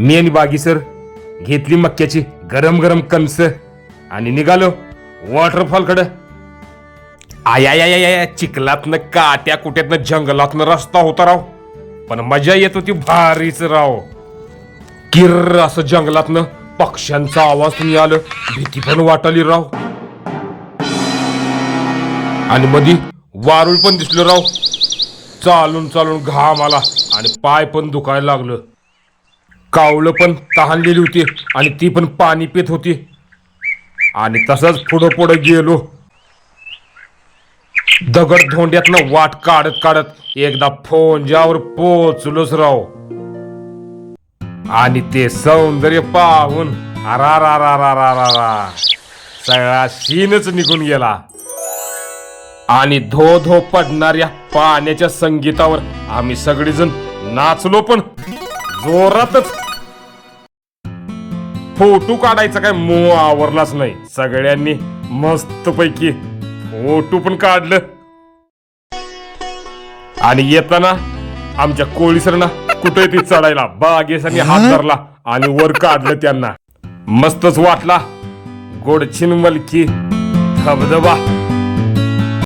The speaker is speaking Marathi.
मी आणि बागी सर घेतली मक्याची गरम गरम कणस आणि निघालो वॉटरफॉल आया या या आय चिखलातनं काट्या कुट्यातनं जंगलातनं रस्ता होता राव. पण मजा येत होती भारीच राव. किर्र असं जंगलातनं पक्ष्यांचा आवाज तुम्ही आलं भीती पण वाटली राव. आणि मधी वारुळ पण दिसलं राव. चालून चालून घाम आला आणि पाय पण दुखायला लागलं. कावळं पण तहानलेली होती आणि ती पण पाणी पित होती. आणि तसंच पुढं पुढं गेलो. दगड धोंड्यातनं वाट काढत काढत एकदा फोंजावर पोचलोच राव. आणि ते सौंदर्य पाहून अरारारारारारा सगळा शीनच निघून गेला. आणि धो धो पडणाऱ्या पाण्याच्या संगीतावर आम्ही सगळेजण नाचलो पण जोरातच फोटो काढायचा काय मोह आवरलाच नाही. सगळ्यांनी मस्त पैकी फोटो पण काढलं. आणि येताना आमच्या कोळीसरना कुठे ती चढायला बागेसानी हात धरला आणि वर काढलं त्यांना. मस्तच वाटला. गोडचिन मलकी धबधबा.